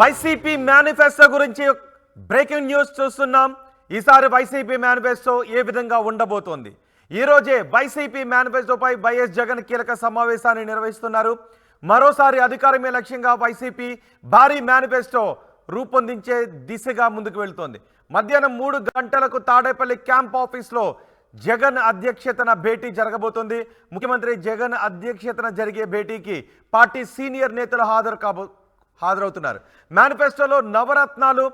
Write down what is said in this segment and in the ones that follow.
YCP manifesto గురించి breaking news చూస్తున్నాం. ఈసారి వైసీపీ మేనిఫెస్టో ఏ విధంగా ఉండబోతోంది? ఈ రోజే వైసీపీ మేనిఫెస్టోపై వైఎస్ జగన్ కీలక సమావేశాన్ని నిర్వహిస్తున్నారు. మరోసారి అధికారమే లక్ష్యంగా వైసీపీ భారీ మేనిఫెస్టో రూపొందించే దిశగా ముందుకు వెళ్తోంది. మధ్యాహ్నం మూడు గంటలకు తాడేపల్లి క్యాంప్ ఆఫీస్లో జగన్ అధ్యక్షతన భేటీ జరగబోతోంది. ముఖ్యమంత్రి జగన్ అధ్యక్షతన జరిగే భేటీకి పార్టీ సీనియర్ నేతలు హాజరు కాబో హాజరవుతున్నారు. మేనిఫెస్టోలో నవరత్నాలు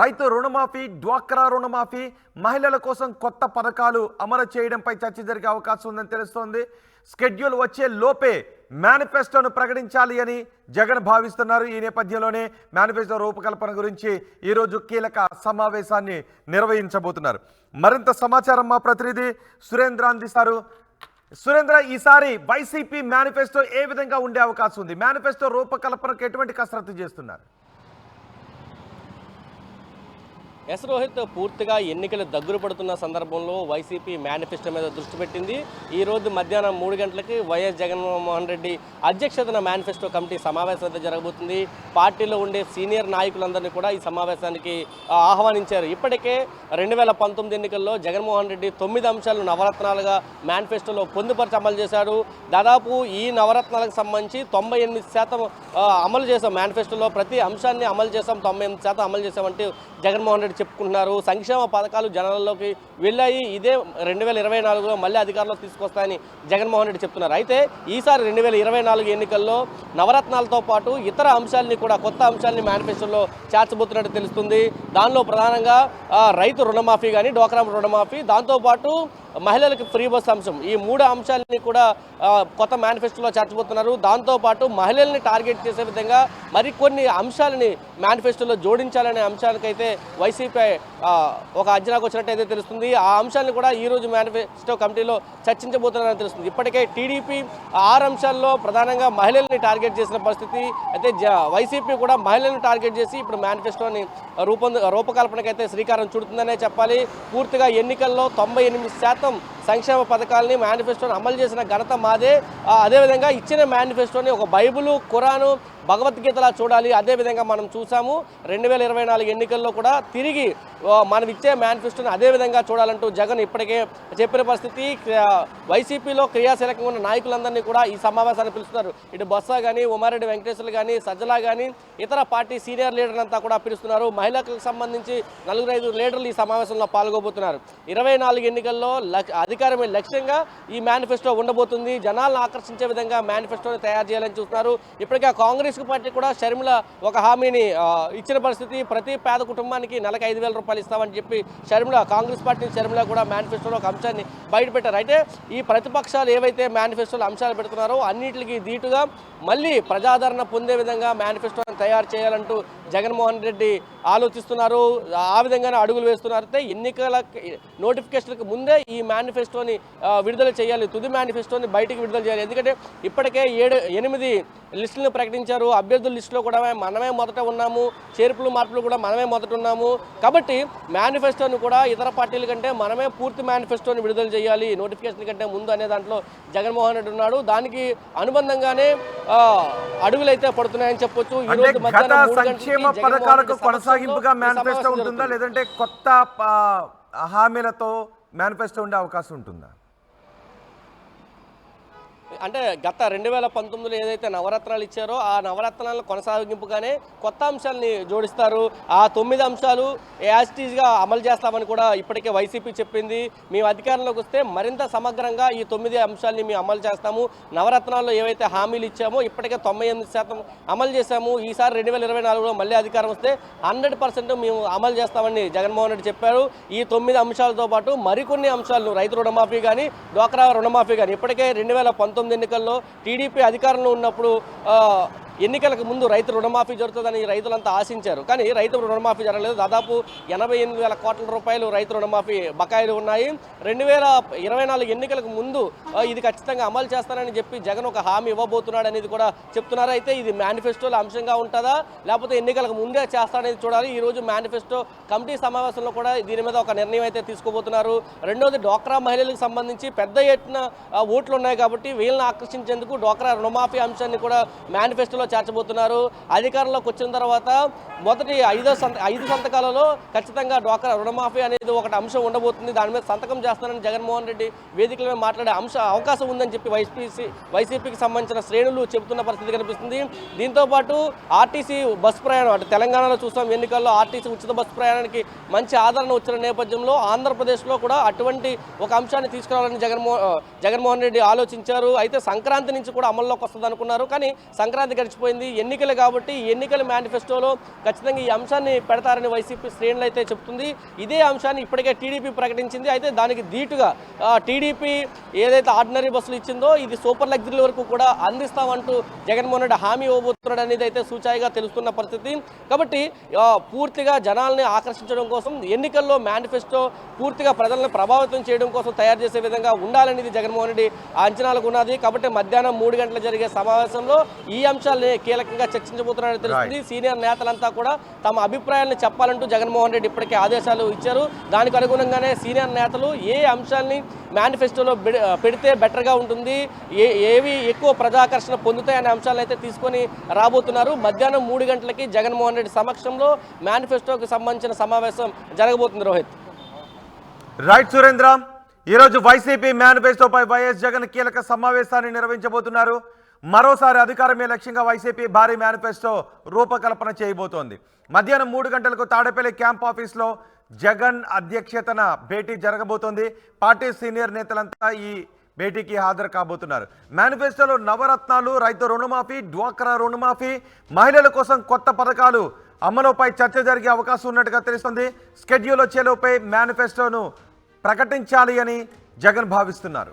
రైతు రుణమాఫీ డ్వాక్రా రుణమాఫీ మహిళల కోసం కొత్త పథకాలు అమలు చేయడంపై చర్చ జరిగే అవకాశం ఉందని తెలుస్తోంది. స్కెడ్యూల్ వచ్చే లోపే మేనిఫెస్టోను ప్రకటించాలి అని జగన్ భావిస్తున్నారు. ఈ నేపథ్యంలోనే మేనిఫెస్టో రూపకల్పన గురించి ఈరోజు కీలక సమావేశాన్ని నిర్వహించబోతున్నారు. మరింత సమాచారం మా ప్రతినిధి సురేంద్ర అందిస్తారు సురేంద్ర ఈసారి వైసీపీ మేనిఫెస్టో ఏ విధంగా ఉండే అవకాశం ఉంది? మేనిఫెస్టో రూపకల్పనకు ఎటువంటి కసరత్తు చేస్తున్నారు? ఎస్ రోహిత్ పూర్తిగా ఎన్నికలు దగ్గర పడుతున్న సందర్భంలో వైసీపీ మేనిఫెస్టో మీద దృష్టి పెట్టింది. ఈ రోజు మధ్యాహ్నం మూడు గంటలకి వైఎస్ జగన్మోహన్ రెడ్డి అధ్యక్షతన మేనిఫెస్టో కమిటీ సమావేశం అయితే జరగబోతుంది. పార్టీలో ఉండే సీనియర్ నాయకులందరినీ కూడా ఈ సమావేశానికి ఆహ్వానించారు. ఇప్పటికే రెండు వేల పంతొమ్మిది ఎన్నికల్లో జగన్మోహన్ రెడ్డి తొమ్మిది అంశాలు నవరత్నాలుగా మేనిఫెస్టోలో పొందుపరిచి అమలు చేశారు దాదాపు ఈ నవరత్నాలకు సంబంధించి తొంభై ఎనిమిది శాతం అమలు చేశాం మేనిఫెస్టోలో. ప్రతి అంశాన్ని అమలు చేశాం తొంభై ఎనిమిది శాతం అమలు చేశామంటే జగన్మోహన్ రెడ్డి చెప్పుకుంటున్నారు. సంక్షేమ పథకాలు జనాల్లోకి వెళ్ళాయి. ఇదే రెండు వేల ఇరవై నాలుగులో మళ్ళీ అధికారంలో తీసుకొస్తాయని జగన్మోహన్ రెడ్డి చెప్తున్నారు. అయితే ఈసారి రెండు వేల ఇరవై నాలుగు ఎన్నికల్లో నవరత్నాలతో పాటు ఇతర అంశాలని కూడా కొత్త అంశాలని మేనిఫెస్టోలో చేర్చబోతున్నట్టు తెలుస్తుంది. దానిలో ప్రధానంగా రైతు రుణమాఫీ కానీ డోక్రా రుణమాఫీ దాంతోపాటు మహిళలకు ఫ్రీ బస్ అంశం. ఈ మూడు అంశాలని కూడా కొత్త మేనిఫెస్టోలో చేర్చబోతున్నారు. దాంతోపాటు మహిళల్ని టార్గెట్ చేసే విధంగా మరికొన్ని అంశాలని మేనిఫెస్టోలో జోడించాలనే అంశాలకైతే వైసీపీ ఆ, ఒక అంచనాకు వచ్చినట్టయితే తెలుస్తుంది. ఆ అంశాలను కూడా ఈ రోజు మేనిఫెస్టో కమిటీలో చర్చించబోతున్నారని తెలుస్తుంది. ఇప్పటికే టీడీపీ ఆరు అంశాల్లో ప్రధానంగా మహిళల్ని టార్గెట్ చేసిన పరిస్థితి అయితే జ- వైసీపీ కూడా మహిళలను టార్గెట్ చేసి ఇప్పుడు మేనిఫెస్టోని రూపొంద రూపకల్పనకైతే శ్రీకారం చుడుతుందనే చెప్పాలి. పూర్తిగా ఎన్నికల్లో తొంభై ఎనిమిది శాతం సంక్షేమ పథకాలని మేనిఫెస్టోని అమలు చేసిన ఘనత మాదే. అదేవిధంగా ఇచ్చిన మేనిఫెస్టోని ఒక బైబిలు ఖురాను భగవద్గీతలా చూడాలి. అదేవిధంగా మనం చూసాము రెండు వేల ఇరవై నాలుగు ఎన్నికల్లో కూడా తిరిగి మనం ఇచ్చే మేనిఫెస్టోని అదేవిధంగా చూడాలంటూ జగన్ ఇప్పటికే చెప్పిన పరిస్థితి. వైసీపీలో క్రియాశీలకంగా ఉన్న నాయకులందరినీ కూడా ఈ సమావేశాన్ని పిలుస్తున్నారు. ఇటు బొత్స కానీ ఉమారెడ్డి వెంకటేశ్వర్లు కానీ సజ్జలా కానీ ఇతర పార్టీ సీనియర్ లీడర్లంతా కూడా పిలుస్తున్నారు. మహిళలకు సంబంధించి నలుగురు ఐదు లీడర్లు ఈ సమావేశంలో పాల్గొబోతున్నారు. ఇరవై నాలుగు ఎన్నికల్లో లక్- అధికారమే లక్ష్యంగా ఈ మేనిఫెస్టో ఉండబోతుంది. జనాలను ఆకర్షించే విధంగా మేనిఫెస్టోని తయారు చేయాలని చూస్తున్నారు. ఇప్పటికే కాంగ్రెస్ పార్టీ కూడా షర్మిల ఒక హామీని ఇచ్చిన పరిస్థితి. ప్రతి పేద కుటుంబానికి నెలకు ఐదు వేల రూపాయలు ఇస్తామని చెప్పి షర్మిల కాంగ్రెస్ పార్టీ షర్మిల కూడా మేనిఫెస్టోలో ఒక అంశాన్ని బయటపెట్టారు. అయితే ఈ ప్రతిపక్షాలు ఏవైతే మేనిఫెస్టోలో అంశాలు పెడుతున్నారో అన్నింటికి దీటుగా మళ్ళీ ప్రజాదరణ పొందే విధంగా మేనిఫెస్టోని తయారు చేయాలంటూ జగన్మోహన్ రెడ్డి ఆలోచిస్తున్నారు ఆ విధంగానే అడుగులు వేస్తున్నారు. అయితే ఎన్నికల నోటిఫికేషన్కి ముందే ఈ మేనిఫెస్టోని విడుదల చేయాలి తుది మేనిఫెస్టోని బయటికి విడుదల చేయాలి. ఎందుకంటే ఇప్పటికే ఏడు ఎనిమిది లిస్టులను ప్రకటించారు. అభ్యర్థుల లిస్టులో కూడా మనమే మొదట ఉన్నాము. చేర్పులు మార్పులు కూడా మనమే మొదట ఉన్నాము. కాబట్టి మేనిఫెస్టోని కూడా ఇతర పార్టీల కంటే మనమే పూర్తి మేనిఫెస్టోని విడుదల చేయాలి. నోటిఫికేషన్ కంటే ముందు అనే దాంట్లో జగన్మోహన్ రెడ్డి ఉన్నాడు. దానికి అనుబంధంగానే అడుగులైతే పడుతున్నాయని చెప్పొచ్చు. ఈ అంటే రోజు గత మధ్యాహ్నం మూడు సంక్షేమ పథకాలకు కొనసాగింపుగా మేనిఫెస్టో ఉంటుందా. లేదంటే కొత్త హామీలతో మేనిఫెస్టో ఉండే అవకాశం ఉంటుందా అంటే గత రెండు వేల పంతొమ్మిదిలో ఏదైతే నవరత్నాలు ఇచ్చారో ఆ నవరత్నాలను కొనసాగింపుగానే కొత్త అంశాలని జోడిస్తారు. ఆ తొమ్మిది అంశాలు యాజిటీజ్గా అమలు చేస్తామని కూడా ఇప్పటికే వైసీపీ చెప్పింది. మేము అధికారంలోకి వస్తే మరింత సమగ్రంగా ఈ తొమ్మిది అంశాలని మేము అమలు చేస్తాము. నవరత్నాల్లో ఏవైతే హామీలు ఇచ్చామో ఇప్పటికే తొంభై ఎనిమిది శాతం అమలు చేశాము. ఈసారి రెండు వేల ఇరవై నాలుగులో మళ్ళీ అధికారం వస్తే హండ్రెడ్ పర్సెంట్ మేము అమలు చేస్తామని జగన్మోహన్ రెడ్డి చెప్పారు. ఈ తొమ్మిది అంశాలతో పాటు మరికొన్ని అంశాలను రైతు రుణమాఫీ కానీ డ్వాక్రా రుణమాఫీ కానీ ఇప్పటికే రెండు వేల పంతొమ్మిది ఎన్నికల్లో టీడీపీ అధికారంలో ఉన్నప్పుడు ఎన్నికలకు ముందు రైతు రుణమాఫీ జరుగుతుందని రైతులంతా ఆశించారు. కానీ రైతు రుణమాఫీ జరగలేదు. దాదాపు ఎనభై ఎనిమిది వేల కోట్ల రూపాయలు రైతు రుణమాఫీ బకాయిలు ఉన్నాయి. రెండు వేల ఇరవై నాలుగు ఎన్నికలకు ముందు ఇది ఖచ్చితంగా అమలు చేస్తానని చెప్పి జగన్ ఒక హామీ ఇవ్వబోతున్నాడు అనేది కూడా చెప్తున్నారు. అయితే ఇది మేనిఫెస్టోలో అంశంగా ఉంటుందా? లేకపోతే ఎన్నికలకు ముందే చేస్తాడనేది చూడాలి. ఈ రోజు మేనిఫెస్టో కమిటీ సమావేశంలో కూడా దీని మీద ఒక నిర్ణయం అయితే తీసుకోబోతున్నారు. రెండోది డోక్రా మహిళలకు సంబంధించి పెద్ద ఎత్తున ఓట్లు ఉన్నాయి కాబట్టి వీళ్ళని ఆకర్షించేందుకు డోక్రా రుణమాఫీ అంశాన్ని కూడా మేనిఫెస్టోలో చేర్చబోతున్నారు. అధికారంలోకి వచ్చిన తర్వాత మొదటి ఐదో సంత ఐదు సంతకాలలో ఖచ్చితంగా డ్వాక్రా రుణమాఫీ అనేది ఒకటి అంశం ఉండబోతుంది. దాని మీద సంతకం చేస్తానని జగన్మోహన్ రెడ్డి వేదికల మీద మాట్లాడే అంశ అవకాశం ఉందని చెప్పి వైసీపీ వైసీపీకి సంబంధించిన శ్రేణులు చెబుతున్న పరిస్థితి కనిపిస్తుంది. దీంతో పాటు ఆర్టీసీ బస్సు ప్రయాణం అంటే తెలంగాణలో చూసాం ఎన్నికల్లో ఆర్టీసీ ఉచిత బస్సు ప్రయాణానికి మంచి ఆదరణ వచ్చిన నేపథ్యంలో ఆంధ్రప్రదేశ్లో కూడా అటువంటి ఒక అంశాన్ని తీసుకురావాలని జగన్మోహన్ జగన్మోహన్ రెడ్డి ఆలోచించారు. అయితే సంక్రాంతి నుంచి కూడా అమల్లోకి వస్తుంది అనుకున్నారు. కానీ సంక్రాంతి గడిచి గడిచిపోయింది ఎన్నికలు కాబట్టి ఎన్నికల మేనిఫెస్టోలో ఖచ్చితంగా ఈ అంశాన్ని పెడతారని వైసీపీ శ్రేణులు అయితే చెప్తుంది. ఇదే అంశాన్ని ఇప్పటికే టీడీపీ ప్రకటించింది. అయితే దానికి ధీటుగా టీడీపీ ఏదైతే ఆర్డినరీ బస్సులు ఇచ్చిందో ఇది సూపర్ లగ్జరీ వరకు కూడా అందిస్తామంటూ జగన్మోహన్ రెడ్డి హామీ ఇవ్వబోతున్నాడు అనేది అయితే సూచాయిగా తెలుస్తున్న పరిస్థితి. కాబట్టి పూర్తిగా జనాల్ని ఆకర్షించడం కోసం ఎన్నికల్లో మేనిఫెస్టో పూర్తిగా ప్రజలను ప్రభావితం చేయడం కోసం తయారు చేసే విధంగా ఉండాలనేది జగన్మోహన్ రెడ్డి అంచనాలకు ఉన్నది. కాబట్టి మధ్యాహ్నం మూడు గంటల జరిగే సమావేశంలో ఈ అంశాలను కీలకంగా చర్చించబోతున్నారని తెలుస్తుంది. సీనియర్ నేతలంతా కూడా తమ అభిప్రాయాలను చెప్పాలంటూ జగన్మోహన్ రెడ్డి ఇప్పటికే ఆదేశాలు ఇచ్చారు. దానికి అనుగుణంగానే సీనియర్ నేతలు ఏ అంశాల్ని మేనిఫెస్టోలో పెడి- పెడితే బెటర్గా ఉంటుంది ఏ ఏవి ఎక్కువ ప్రజాకర్షణ పొందుతాయనే అంశాలను అయితే తీసుకొని రాబోతున్నారు. మధ్యాహ్నం మూడు గంటలకి జగన్మోహన్ రెడ్డి సమక్షంలో మేనిఫెస్టోకి సంబంధించిన సమావేశం జరగబోతుంది రోహిత్. రైట్ సురేంద్ర. ఈరోజు వైసీపీ మేనిఫెస్టోపై వైఎస్ జగన్ కీలక సమావేశాన్ని నిర్వహించబోతున్నారు. మరోసారి అధికారమే లక్ష్యంగా వైసీపీ భారీ మేనిఫెస్టో రూపకల్పన చేయబోతోంది. మధ్యాహ్నం మూడు గంటలకు తాడేపల్లి క్యాంప్ ఆఫీస్లో జగన్ అధ్యక్షతన భేటీ జరగబోతోంది. పార్టీ సీనియర్ నేతలంతా ఈ భేటీకి హాజరు కాబోతున్నారు. మేనిఫెస్టోలో నవరత్నాలు రైతు రుణమాఫీ డ్వాక్రా రుణమాఫీ మహిళల కోసం కొత్త పథకాలు అమలుపై చర్చ జరిగే అవకాశం ఉన్నట్టుగా తెలుస్తుంది. స్కెడ్యూల్ వచ్చేలోపై మేనిఫెస్టోను ప్రకటించాలి అని జగన్ భావిస్తున్నారు.